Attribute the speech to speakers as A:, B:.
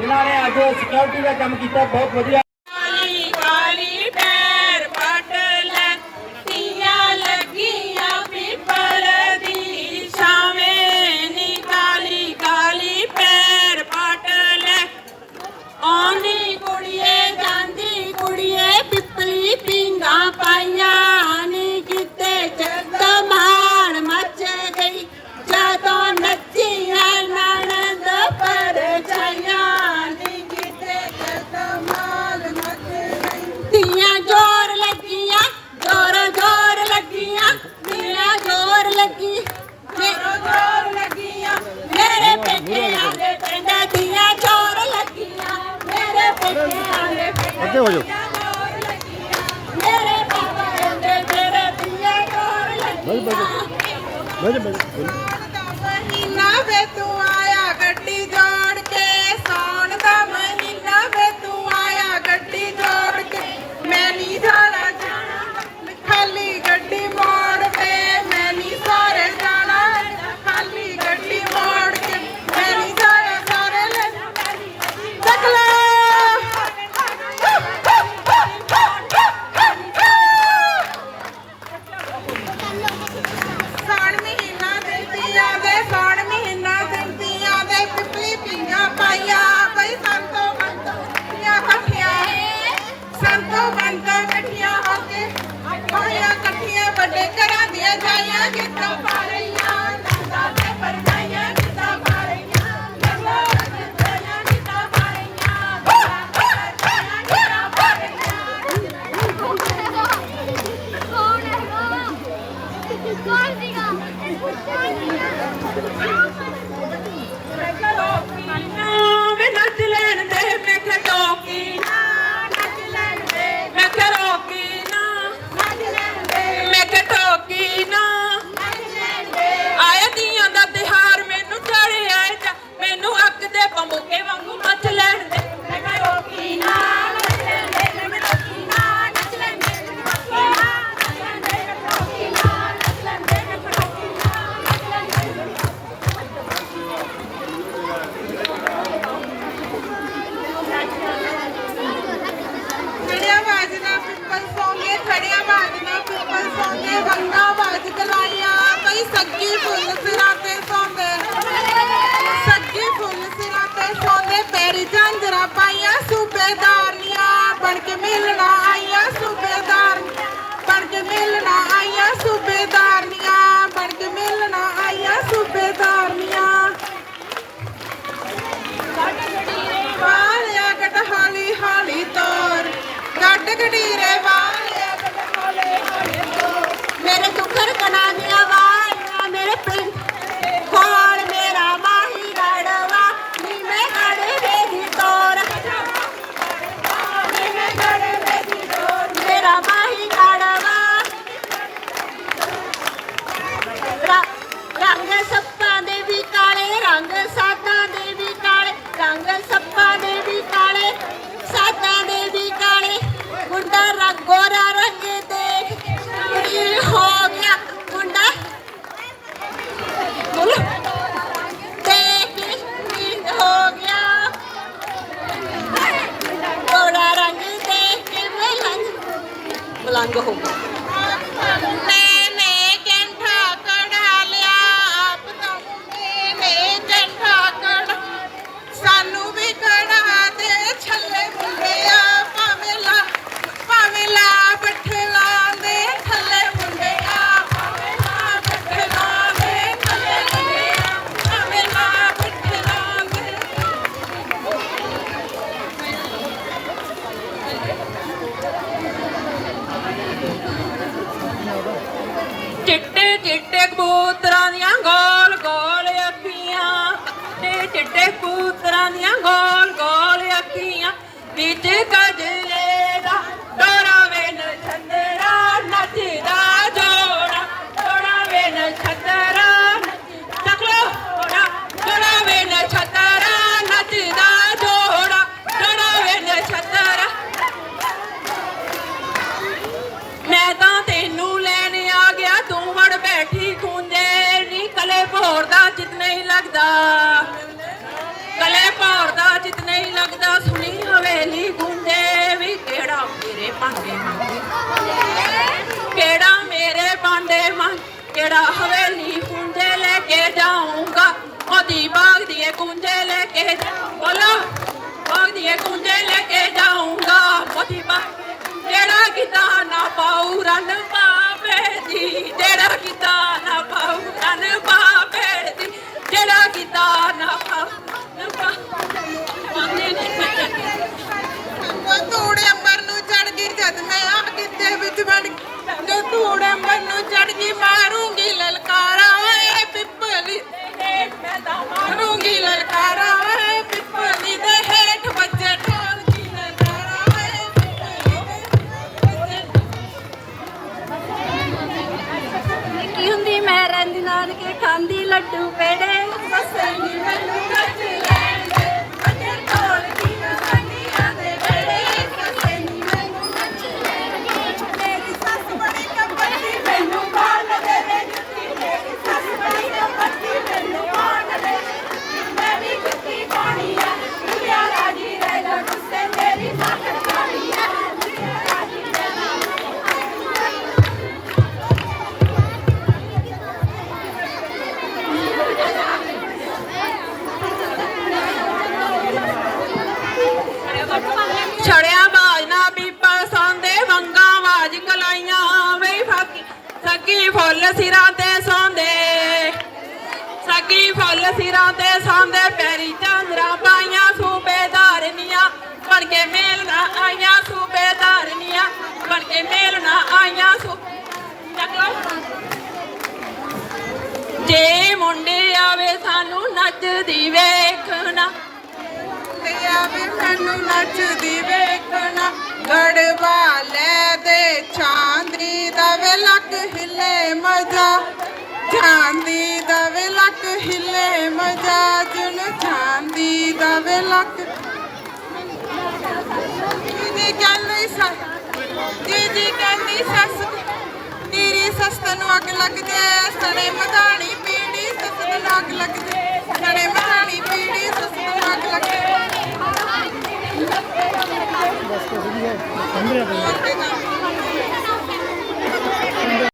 A: ਜਿਨ੍ਹਾਂ ਨੇ ਅੱਜ ਸਿਕਿਉਰਿਟੀ ਦਾ ਕੰਮ ਕੀਤਾ ਬਹੁਤ ਵਧੀਆ
B: ਇਕੱਠੇ ਹੋ ਜਾਓ
C: ਬਸ ਬਸ
B: ਬਸ ਬਸ
C: ਨਾ ਵੇ ਤੂੰ ਆਇਆ ਪਰਜਾਈਆਂ ਕਿੱਦਾਂ ਪਾਰੀਆਂ ਨੰਦਾ ਤੇ ਪਰਜਾਈਆਂ ਕਿੱਦਾਂ ਪਾਰੀਆਂ ਨੰਦਾ ਤੇ ਪਰਜਾਈਆਂ ਕਿੱਦਾਂ ਪਾਰੀਆਂ
D: ਕੌਣ ਸੀਗਾ ਕੌਣ
C: ਸੀਗਾ ਮੈਂ ਕਿਹਾ ਲੋਕੀ ਨਾ ਵੇ ਨੱਚ ਲੈਣ ਦੇ ਮੈਂ ਕਿਹਾ ਲੋਕੀ ਕੇ ਬਣ ਕੇ ਮਿਲਣਾ ਆਈਆਂ ਸੂਬੇਦਾਰਨੀਆਂ ਬਣ ਕੇ ਆਈਆਂ ਸੂਬੇਦਾਰਨੀਆਂ। ਤੋਰ ਗੱਡ ਘੜੀਰੇ and ਕਬੂਤਰਾਂ ਦੀਆਂ ਗੋਲ ਗੋਲ ਅੱਖੀਆਂ। ਤੇ ਚਿੱਟੇ ਕਬੂਤਰਾਂ ਦੀਆਂ ਗੋਲ ਗੋਲ ਅੱਖੀਆਂ। ਵਿੱਚ ਕਦੇ
A: ਜਿਹੜਾ ਹਵੇਲੀ ਕੁੰਜੇ ਲੈ ਕੇ ਜਾਊਂਗਾ? ਉਹਦੀ ਬਾਗ ਦੀਏ ਕੁੰਜੇ ਲੈ ਕੇ ਬੋਲੋ। ਬਾਗ ਦੀਏ ਕੁੰਜੇ ਲੈ ਕੇ ਜਾਊਂਗਾ। ਉਹਦੀ ਬਾਗ ਜਿਹੜਾ ਕਿਤਾ ਨਾ ਪਾਉ ਰਨ ਪਾਵੇ ਦੀ ਜਿਹੜਾ ਕੀਤਾ ਨਾ ਪਾਉ ਰਨ ਪਾਵੇ ਦੀ ਜਿਹੜਾ ਕੀਤਾ ਨਾ ਪਾਉ ਸੱਗੀ ਫੁੱਲ ਸਿਰਾਂ ਤੇ ਸੌਂਦੇ। ਸੱਗੀ ਫੁੱਲ ਸਿਰਾਂ ਤੇ ਸੌਂਦੇ, ਪੈਰੀ ਚਾਂਦਰਾ ਪਾਈਆਂ ਸੂਬੇਦਾਰਨੀਆਂ ਬਣ ਕੇ ਮੇਲ ਨਾ ਆਈਆਂ ਸੂਬੇਦਾਰਨੀਆਂ ਬਣ ਕੇ ਮੇਲ ਨਾ ਆਈਆਂ, ਸੂ ਜੇ ਮੁੰਡੇ ਆਵੇ ਸਾਨੂੰ ਨੱਚਦੀ ਵੇਖਣਾ।
C: ਤੇ ਆਵੇ ਮੈਨੂੰ ਨੱਚਦੀ ਵੇਖਣਾ, ਗੜਵਾ ਲੈ ਦੇ ਚਾਂਦੀ ਦਾ ਲੱਕ ਹਿੱਲੇ ਮਜਾ, ਚਾਂਦੀ ਦਾ ਲੱਕ ਹਿੱਲੇ ਮਜਾ, ਜੁਨ ਚਾਂਦੀ ਦਾ ਲੱਕ। ਦੀਦੀ ਕਹਿੰਦੀ ਸੱਸ ਦੀਦੀ ਕਹਿੰਦੀ ਸੱਸ, ਤੇਰੀ ਸੱਸ ਤੈਨੂੰ ਅੱਗ ਲੱਗਦੇ ਸਣੇ ਮਧਾਣੀ ਪੀੜੀ ਸੱਸ ਨੂੰ ਅੱਗ ਲੱਗਦੇ ਸਣੇ ਮਧਾਣੀ ਪੀੜੀ ਸੱਸ ਨੂੰ ਅੱਗ ਲੱਗ
B: ਬਸ ਕੁਝ ਨਹੀਂ ਹੈ